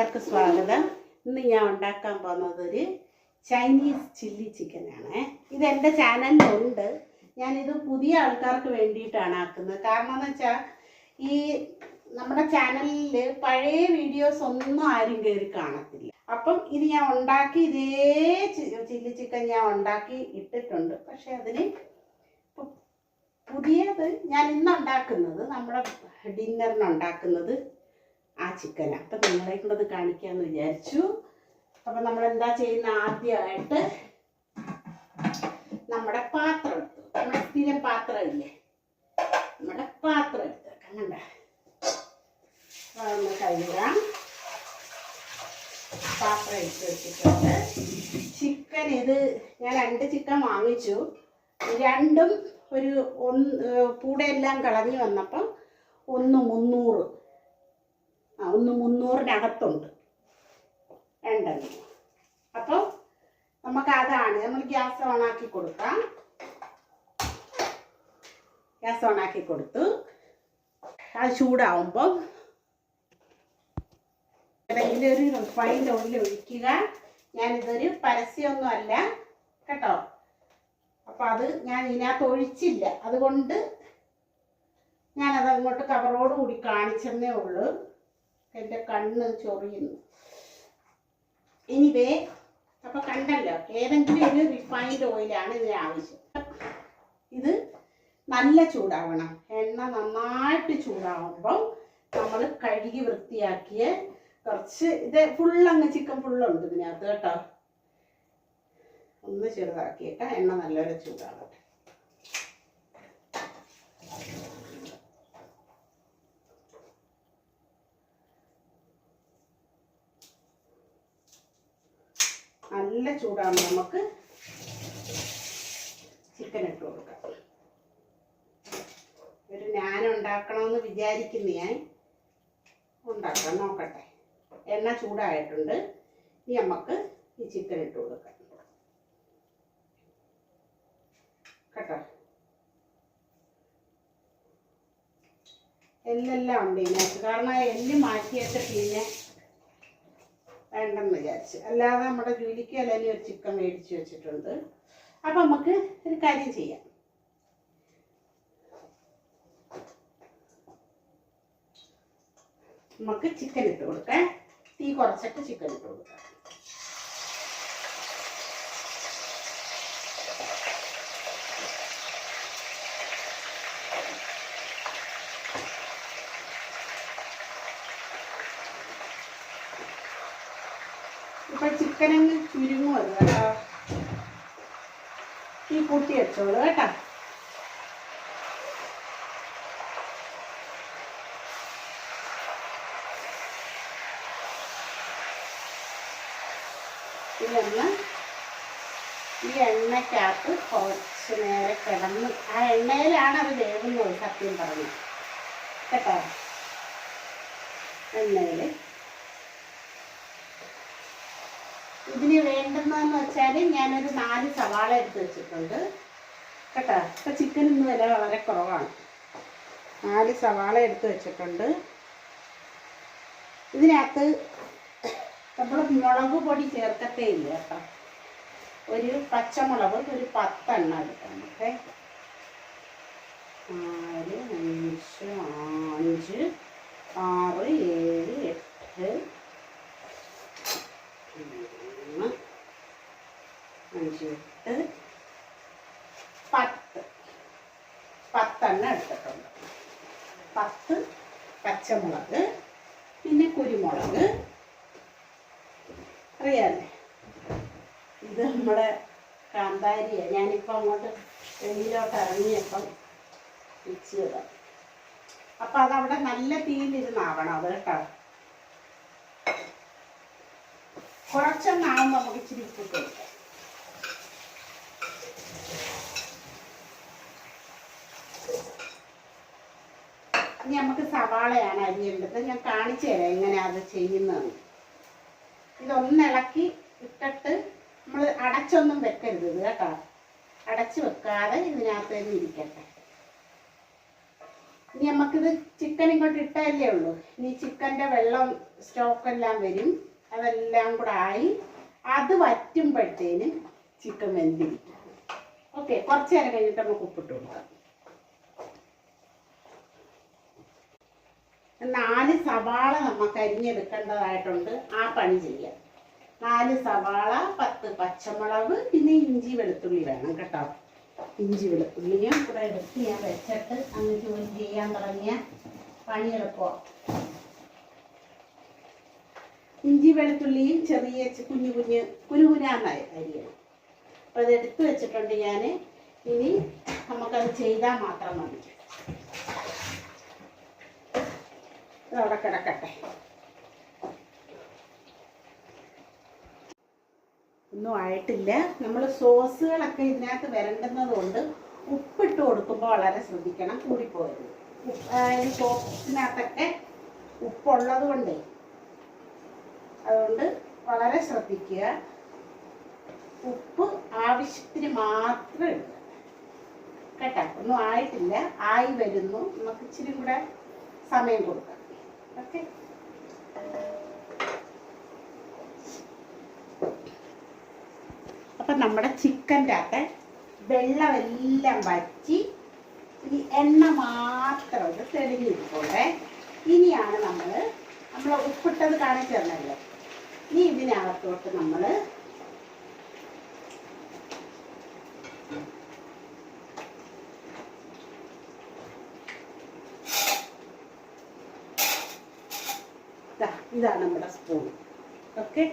എല്ലാവർക്കും സ്വാഗതം. ഇന്ന് ഞാൻ ഉണ്ടാക്കാൻ പോകുന്നത് ഒരു ചൈനീസ് ചില്ലി ചിക്കനാണ് ഇത് എന്റെ ചാനലിലുണ്ട്. ഞാനിത് പുതിയ ആൾക്കാർക്ക് വേണ്ടിയിട്ടാണ് ആക്കുന്നത്. കാരണം എന്ന് വെച്ചാൽ ഈ നമ്മുടെ ചാനലിൽ പഴയ വീഡിയോസ് ഒന്നും ആരും കയറി കാണത്തില്ല. അപ്പം ഇത് ഞാൻ ഉണ്ടാക്കി ഇതേ ചില്ലി ചിക്കൻ ഞാൻ ഉണ്ടാക്കി ഇട്ടിട്ടുണ്ട്. പക്ഷെ അതിന് പുതിയത് ഞാൻ ഇന്ന് ഉണ്ടാക്കുന്നത് നമ്മുടെ ഡിന്നറിന് ഉണ്ടാക്കുന്നത് ആ ചിക്കൻ അപ്പം നിങ്ങളെ കൂടെ കാണിക്കാമെന്ന് വിചാരിച്ചു. അപ്പം നമ്മൾ എന്താ ചെയ്യുന്ന ആദ്യമായിട്ട് നമ്മുടെ പാത്രം എടുത്തു. നമ്മുടെ സ്ഥിരം പാത്രം ഇല്ലേ? നമ്മുടെ പാത്രം എടുത്ത് കണ്ട? കഴുകാം. പാത്രം എടുത്ത് വെച്ചിട്ടുണ്ട്. ചിക്കൻ ഇത് ഞാൻ രണ്ട് ചിക്കൻ വാങ്ങിച്ചു. രണ്ടും ഒരു ഒന്ന് കൂടെ എല്ലാം കളഞ്ഞു വന്നപ്പം ഒന്ന് മുന്നൂറ്. ഒന്ന് മുന്നൂറിനകത്തുണ്ട്. രണ്ടെണ്ണം. അപ്പം നമുക്ക് അതാണ്. നമ്മൾ ഗ്യാസ് ഓണാക്കി കൊടുക്കാം. ഗ്യാസ് ഓണാക്കി കൊടുത്തു. അത് ഏതെങ്കിലും ഒരു റിഫൈൻഡ് ഓയിൽ ഒഴിക്കുക. ഞാനിതൊരു പരസ്യമൊന്നും അല്ല കേട്ടോ? അപ്പം അത് ഞാൻ ഇതിനകത്ത് ഒഴിച്ചില്ല. അതുകൊണ്ട് ഞാനത് അങ്ങോട്ട് കവറോട് കൂടി കാണിച്ചെന്നേ ഉള്ളൂ. എന്റെ കണ്ണ് ചൊറിയുന്നു. ഇനിവേ അപ്പോൾ കണ്ടല്ലോ ഏതെങ്കിലും ഒരു റിഫൈൻഡ് ഓയിലാണ് ഇതിന് ആവശ്യം. ഇത് നല്ല ചൂടാവണം. എണ്ണ നന്നായിട്ട് ചൂടാവുമ്പോൾ നമ്മൾ കഴുകി വൃത്തിയാക്കിയ കുറച്ച് ഇത് ഫുള്ളങ്ങ് ചിക്കൻ ഫുള്ളുണ്ട് ഇതിനകത്ത് കേട്ടോ. ഒന്ന് ചെറുതാക്കിയിട്ട് എണ്ണ നല്ലപോലെ ചൂടാവട്ടെ. നല്ല ചൂടാകുമ്പോൾ നമുക്ക് ചിക്കൻ ഇട്ട് കൊടുക്കാം. ഒരു ഞാൻ ഉണ്ടാക്കണമെന്ന് വിചാരിക്കുന്നു ഞാൻ ഉണ്ടാക്കാം നോക്കട്ടെ. എണ്ണ ചൂടായിട്ടുണ്ട്. ഇനി നമുക്ക് ഈ ചിക്കൻ ഇട്ട് കൊടുക്കാം. കേട്ടോ? എല്ലെല്ലാം ഉണ്ട് ഇതിനകത്ത്. കാരണം എല്ല് മാറ്റിയിട്ട് പിന്നെ വേണ്ടെന്ന് വിചാരിച്ച്. അല്ലാതെ നമ്മുടെ ജോലിക്ക് അല്ലെങ്കിൽ ഒരു ചിക്കൻ മേടിച്ച് വെച്ചിട്ടുണ്ട്. അപ്പം നമുക്ക് ഒരു കാര്യം ചെയ്യാം. നമുക്ക് ചിക്കൻ ഇട്ട് കൊടുക്കാം. തീ കുറച്ചിട്ട് ചിക്കൻ ഇട്ട് കൊടുക്കാം. ഇപ്പൊ ചിക്കൻ അങ്ങ് ചുരുങ്ങുമത് കേട്ടോ ഈ കൂട്ടി വെച്ചോളൂ കേട്ടോ. ഇതൊന്ന് ഈ എണ്ണയ്ക്കകത്ത് കുറച്ച് നേരെ കിടന്ന് ആ എണ്ണയിലാണ് അത് വേവുന്നത് സത്യം പറഞ്ഞു. കേട്ടോ? എണ്ണയിൽ ഇതിന് വേണ്ടുന്നതെന്ന് വെച്ചാൽ ഞാനൊരു നാല് സവാള എടുത്ത് വെച്ചിട്ടുണ്ട്. കേട്ടോ? ഇപ്പം ചിക്കൻ ഇന്ന് വില വളരെ കുറവാണ്. നാല് സവാള എടുത്ത് വെച്ചിട്ടുണ്ട്. ഇതിനകത്ത് നമ്മൾ മുളക് പൊടി ചേർക്കത്തേ ഇല്ല കേട്ടോ. ഒരു പച്ചമുളക് ഒരു പത്തെണ്ണം എടുക്കാം ഓക്കെ? നാല് അഞ്ച് അഞ്ച് ആറ് ഏഴ് എട്ട് ഒന്ന് അഞ്ച് എട്ട് പത്ത്. പത്തെണ്ണം എടുത്തിട്ടുണ്ട്. പത്ത് പച്ചമുളക് പിന്നെ കുരുമുളക്. അറിയാല്ലേ? ഇത് നമ്മുടെ കാന്താരിയാണ് ഞാനിപ്പോൾ അങ്ങോട്ട് വെളിയിലോട്ട് ഇറങ്ങിയപ്പം വെച്ചത്. അപ്പം അതവിടെ നല്ല തീയിലിരുന്നാവണം അത് കേട്ടോ. കുറച്ചൊന്നാവും നമുക്ക് ഇച്ചിരി ഉപ്പ് കൊടുക്കാം. ഇനി നമുക്ക് സവാളയാണ് അരിയേണ്ടത് ഞാൻ കാണിച്ചു തരാം എങ്ങനെയാ അത് ചെയ്യുന്നത് ഇതൊന്നിളക്കി ഇട്ടിട്ട് നമ്മൾ അടച്ചൊന്നും വെക്കരുത് കേട്ടോ. അടച്ച് വെക്കാതെ ഇതിനകത്ത് തന്നെ ഇരിക്കട്ടെ. ഇനി നമുക്കിത് ചിക്കൻ ഇങ്ങോട്ട് ഇട്ടല്ലേ ഉള്ളൂ. ഇനി ചിക്കന്റെ വെള്ളം സ്റ്റോക്കെല്ലാം വരും. അതെല്ലാം കൂടെ ആയി അത് വറ്റുമ്പോഴത്തേനും ചിക്കൻ വെന്തിരിക്കും. ഓക്കെ കുറച്ച് നേരം കഴിഞ്ഞിട്ട് നമുക്ക് ഉപ്പിട്ട് കൊടുക്കാം. നാല് സവാള നമുക്ക് അരിഞ്ഞെടുക്കേണ്ടതായിട്ടുണ്ട്. ആ പണി ചെയ്യാം. നാല് സവാള പത്ത് പച്ചമുളക് പിന്നെ ഇഞ്ചി വെളുത്തുള്ളി വേണം കേട്ടോ. ഇഞ്ചി വെളുത്തുള്ളിയും കൂടെ എടുത്ത് ഞാൻ വെച്ചിട്ട് അങ്ങ് ജോലി ചെയ്യാൻ തുടങ്ങിയ പണിയെടുക്കുക ഇഞ്ചി വെളുത്തുള്ളിയും ചെറിയ കുഞ്ഞു കുഞ്ഞ് കുഞ്ഞാന്നായി അരിയണം. അപ്പോൾ അത് എടുത്ത് വെച്ചിട്ടുണ്ട് ഞാൻ ഇനി നമുക്കത് ചെയ്താൽ മാത്രം മതി. ഇതവിടെ കിടക്കട്ടെ. ഒന്നും ആയിട്ടില്ല. നമ്മൾ സോസുകളൊക്കെ ഇതിനകത്ത് വരണ്ടുന്നത് കൊണ്ട് ഉപ്പിട്ട് കൊടുക്കുമ്പോൾ വളരെ ശ്രദ്ധിക്കണം. കൂടിപ്പോയത്. സോസിനകത്തൊക്കെ ഉപ്പുള്ളത് കൊണ്ടേ. അതുകൊണ്ട് വളരെ ശ്രദ്ധിക്കുക. ഉപ്പ് ആവശ്യത്തിന് മാത്രം ഇടുക. കേട്ടോ? ഒന്നും ആയിട്ടില്ല. ആയി വരുന്നു. നമുക്ക് ഇച്ചിരി കൂടെ സമയം കൊടുക്കാം. അപ്പം നമ്മുടെ ചിക്കന്റെ അകത്ത് വെള്ളമെല്ലാം വറ്റി ഈ എണ്ണ മാത്രം ഒന്ന് തെളിഞ്ഞിരിക്കോട്ടെ ഇനിയാണ് നമ്മൾ നമ്മൾ ഉപ്പിട്ടത് കാണിച്ചു തന്നല്ലോ ഇനി ഇതിനകത്തോട്ട് നമ്മൾ ഇതാണ് നമ്മുടെ സ്പൂൺ ഓക്കെ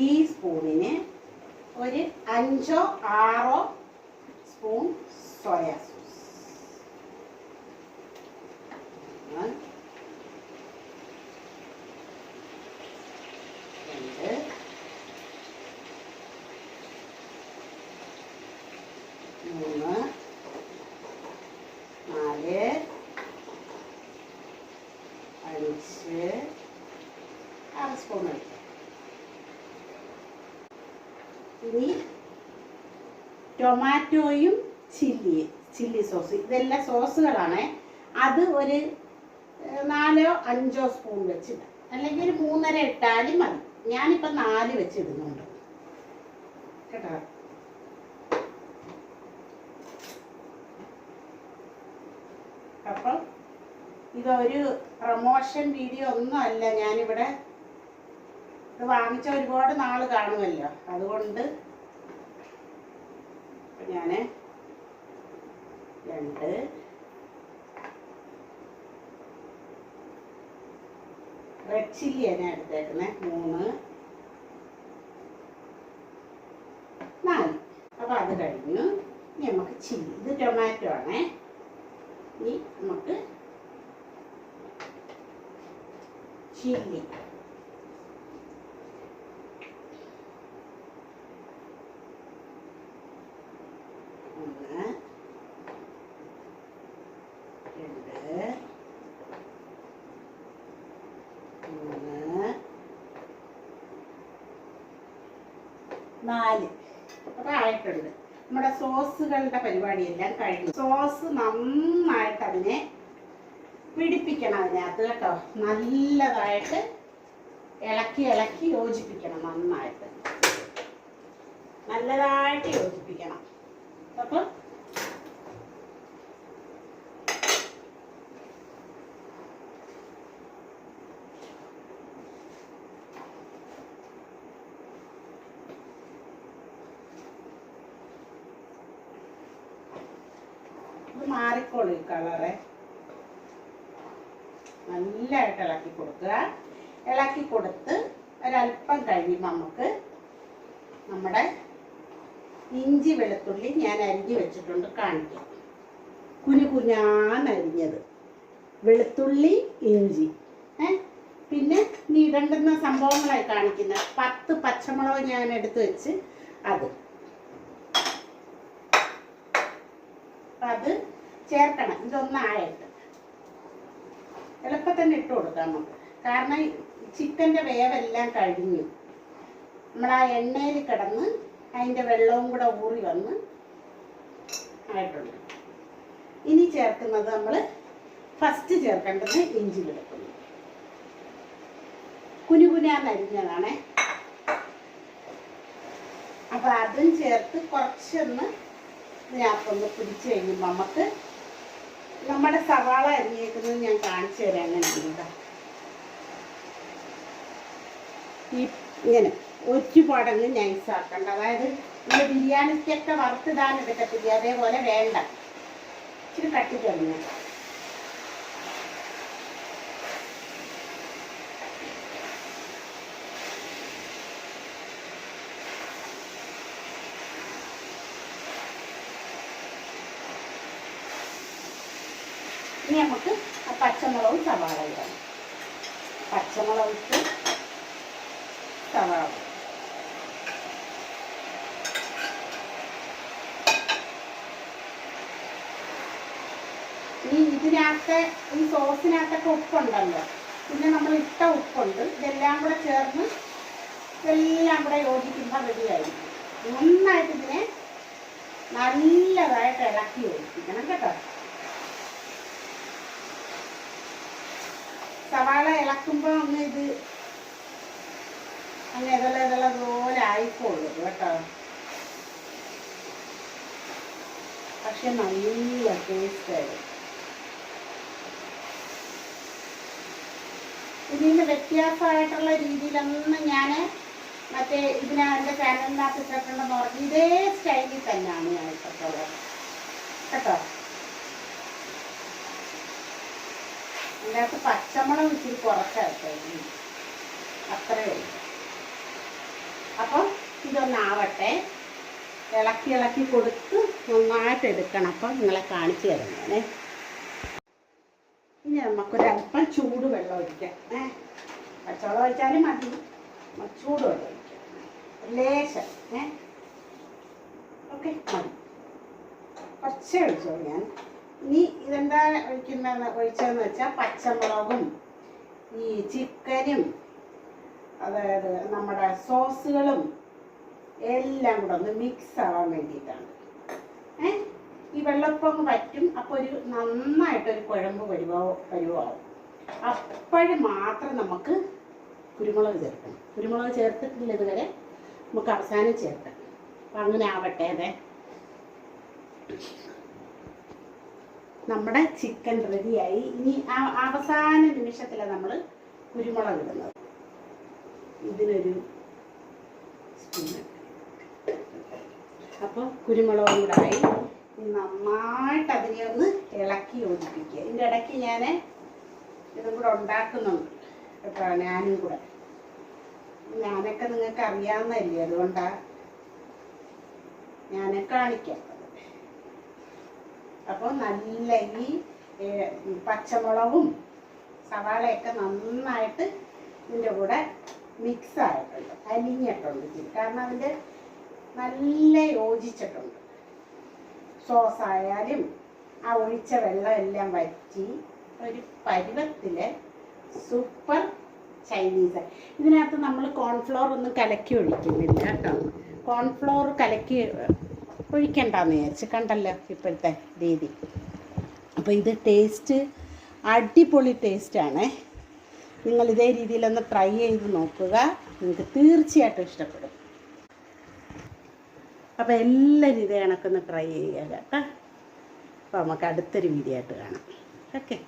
ഈ സ്പൂണിന് ഒരു അഞ്ചോ ആറോ സ്പൂൺ സോയാ സോസ് രണ്ട് മൂന്ന് നാല് അഞ്ച് ആറ് സ്പൂൺ ഒഴിക്കാം ഇനി ടൊമാറ്റോയും ചില്ലി ചില്ലി സോസ്. ഇതെല്ലാം സോസുകളാണേ. അത് ഒരു നാലോ അഞ്ചോ സ്പൂൺ വെച്ചിടാം. അല്ലെങ്കിൽ ഒരു മൂന്നര ഇട്ടാലും മതി. ഞാനിപ്പോൾ നാല് വെച്ചിടുന്നുണ്ട്. കേട്ടോ? അപ്പം ഇതൊരു പ്രൊമോഷൻ വീഡിയോ ഒന്നും അല്ല. ഞാനിവിടെ ഇത് വാങ്ങിച്ച ഒരുപാട് നാൾ കാണുമല്ലോ. അതുകൊണ്ട് ഞാൻ രണ്ട്. റെഡ് ചില്ലിയാണ് ഞാൻ എടുത്തേക്കുന്നത് മൂന്ന്. നാല്. അപ്പോൾ അത് കഴിഞ്ഞു. ഇനി നമുക്ക് ചില്ലി ഇത് ടൊമാറ്റോ ആണേ. ഇനി നമുക്ക് ചില്ലി ഒന്ന് രണ്ട് മൂന്ന് നാല്. അതായിട്ടുണ്ട് നമ്മുടെ സോസുകളുടെ പരിപാടി എല്ലാം കഴിഞ്ഞു. സോസ് നന്നായിട്ട് അതിനെ പിടിപ്പിക്കണം അതിനകത്ത് കേട്ടോ. നല്ലതായിട്ട് ഇളക്കി ഇളക്കി യോജിപ്പിക്കണം നന്നായിട്ട്. നല്ലതായിട്ട് യോജിപ്പിക്കണം. അപ്പം ഇത് മാറിക്കോളൂ ഈ കളറ് നല്ലതായിട്ട് ഇളക്കി കൊടുക്കുക ഇളക്കി കൊടുത്ത് ഒരല്പം കഴിയുമ്പോൾ നമുക്ക് നമ്മുടെ ഇഞ്ചി വെളുത്തുള്ളി ഞാൻ അരിഞ്ഞു വെച്ചിട്ടുണ്ട് കാണിക്കാം. കുഞ്ഞു കുഞ്ഞാന്നരിഞ്ഞത് വെളുത്തുള്ളി ഇഞ്ചി. ഏ? പിന്നെ നീ ഇടണ്ടുന്ന സംഭവങ്ങളായി കാണിക്കുന്ന പത്ത് പച്ചമുളക് ഞാൻ എടുത്ത് വെച്ച് അത്. അത് ചേർക്കണം. ഇതൊന്നായിട്ട് എളുപ്പത്തന്നെ ഇട്ട് കൊടുക്കാം നമുക്ക്. കാരണം ചിക്കന്റെ വേവെല്ലാം കഴിഞ്ഞു നമ്മൾ ആ എണ്ണയിൽ കിടന്ന് അതിന്റെ വെള്ളവും കൂടെ ഊറി വന്ന് ആയിട്ടുണ്ട്. ഇനി ചേർക്കുന്നത് നമ്മൾ ഫസ്റ്റ് ചേർക്കേണ്ടത് ഇഞ്ചി വെളുത്തുള്ളി കുനുകുനാന്നരിഞ്ഞതാണേ അപ്പോൾ അതും ചേർത്ത് കുറച്ചൊന്ന് ഇതിനകത്തൊന്ന് പിടിച്ച് കഴിയുമ്പോൾ നമുക്ക് നമ്മുടെ സവാള അരിഞ്ഞേക്കുന്നത് ഞാൻ കാണിച്ചു തരാം. എങ്ങനെയാണ് ഈ ഇങ്ങനെ ഒരുപാടങ്ങ് നൈസാക്കണ്ട അതായത് നമ്മൾ ബിരിയാണിക്കൊക്കെ വറുത്തിടാൻ എടുക്കത്തില്ല അതേപോലെ വേണ്ട. ഇച്ചിരി കട്ടി ഇനി നമുക്ക് പച്ചമുളകും സവാള ഇടാം. പച്ചമുളക് സവാള ഇനി ഇതിനകത്തെ ഈ സോസിനകത്തൊക്കെ ഉപ്പുണ്ടല്ലോ. പിന്നെ നമ്മൾ ഇട്ട ഉപ്പുണ്ട്. ഇതെല്ലാം കൂടെ ചേർന്ന് ഇതെല്ലാം കൂടെ യോജിക്കുമ്പോൾ റെഡിയായിരിക്കും നന്നായിട്ട് ഇതിനെ നല്ലതായിട്ട് ഇളക്കി യോജിപ്പിക്കണം കേട്ടോ. സവാള ഇളക്കുമ്പോൾ ഒന്ന് ഇത് അങ്ങ് ഇതെല്ലാം ഇതെല്ലാം പോലെ ആയിക്കോളൂ കേട്ടോ. പക്ഷെ നല്ല ടേസ്റ്റ് ആയിരുന്നു ഇതിന് വ്യത്യാസമായിട്ടുള്ള രീതിയിലൊന്നും ഞാൻ മറ്റേ ഇതിനെ എന്റെ ചാനലിനകത്ത് ഇട്ടിട്ടുണ്ടെന്ന് പറഞ്ഞു ഇതേ സ്റ്റൈലിൽ തന്നെയാണ് ഞാൻ ഇട്ടിട്ടുള്ളത് കേട്ടോ? ഇതിനകത്ത് പച്ചമുളക് ഇച്ചിരി കുറച്ചായിട്ടായിരുന്നു അത്രയേ ഉള്ളൂ. അപ്പം ഇതൊന്നാവട്ടെ. ഇളക്കി ഇളക്കി കൊടുത്ത് നന്നായിട്ട് എടുക്കണം അപ്പം നിങ്ങളെ കാണിച്ചു തരുന്നേ ഇനി നമുക്കൊരല്പം ചൂട് വെള്ളം ഒഴിക്കാം. ഏ? പച്ചവെള്ളം ഒഴിച്ചാലും മതി. ചൂട് വെള്ളം ഒഴിക്കാം. ലേശം. ഏ? ഓക്കെ മതി. കുറച്ചേ ഒഴിച്ചോ ഞാൻ. ഇനി ഇതെന്താ ഒഴിക്കുന്ന ഒഴിച്ചതെന്ന് വെച്ചാൽ പച്ചമുളകും ഈ ചിക്കനും അതായത് നമ്മുടെ സോസുകളും എല്ലാം കൂടെ ഒന്ന് മിക്സ് ആവാൻ വേണ്ടിയിട്ടാണ്. ഏ? ഈ വെള്ളപ്പം വറ്റും അപ്പോൾ ഒരു നന്നായിട്ടൊരു കുഴമ്പ് വരുവോ വരുവാവും. അപ്പോഴും മാത്രം നമുക്ക് കുരുമുളക് ചേർക്കണം. കുരുമുളക് ചേർത്തിട്ടില്ല ഇതുവരെ. നമുക്ക് അവസാനം ചേർക്കാം. അപ്പം അങ്ങനെ ആവട്ടെ അതെ. നമ്മുടെ ചിക്കൻ റെഡിയായി ഇനി ആ അവസാന നിമിഷത്തിലാണ് നമ്മൾ കുരുമുളക് ഇടുന്നത്. ഇതിനൊരു സ്പൂൺ അപ്പോൾ കുരുമുളകും കൂടെ ആയി. നന്നായിട്ട് അതിനെ ഒന്ന് ഇളക്കി യോജിപ്പിക്കുക. ഇതിന്റെ ഇടയ്ക്ക് ഞാൻ ഇതും കൂടെ ഉണ്ടാക്കുന്നുണ്ട്. കേട്ടോ ഞാനും കൂടെ. ഞാനൊക്കെ നിങ്ങൾക്ക് അറിയാവുന്നതല്ലേ അതുകൊണ്ടാണ് ഞാനെ കാണിക്കാം. അപ്പോൾ നല്ല ഈ പച്ചമുളകും സവാളയൊക്കെ നന്നായിട്ട് ഇതിന്റെ കൂടെ മിക്സ് ആയിട്ടുണ്ട് അലിഞ്ഞിട്ടുണ്ട് ഇച്ചിരി കാരണം അതിന്റെ നല്ല യോജിച്ചിട്ടുണ്ട്. സോസ് ആയാലും ആ ഒഴിച്ച വെള്ളം എല്ലാം വറ്റി ഒരു പരുവത്തിൽ സൂപ്പർ ചൈനീസ്. ഇതിനകത്ത് നമ്മൾ കോൺഫ്ലോർ ഒന്നും കലക്കി ഒഴിക്കുന്നില്ല കേട്ടോ. കോൺഫ്ലോർ കലക്കി ഒഴിക്കണ്ടെന്ന് വിചാരിച്ച് കണ്ടല്ലോ ഇപ്പോഴത്തെ രീതി. അപ്പോൾ ഇത് ടേസ്റ്റ് അടിപൊളി ടേസ്റ്റാണ് നിങ്ങൾ ഇതേ രീതിയിലൊന്ന് ട്രൈ ചെയ്ത് നോക്കുക. നിങ്ങൾക്ക് തീർച്ചയായിട്ടും ഇഷ്ടപ്പെടും. അപ്പോൾ എല്ലാവരും ഇതേ കണക്കൊന്ന് ട്രൈ ചെയ്യുക കേട്ടോ. അപ്പോൾ നമുക്ക് അടുത്തൊരു വീഡിയോ ആയിട്ട് കാണാം. ഓക്കെ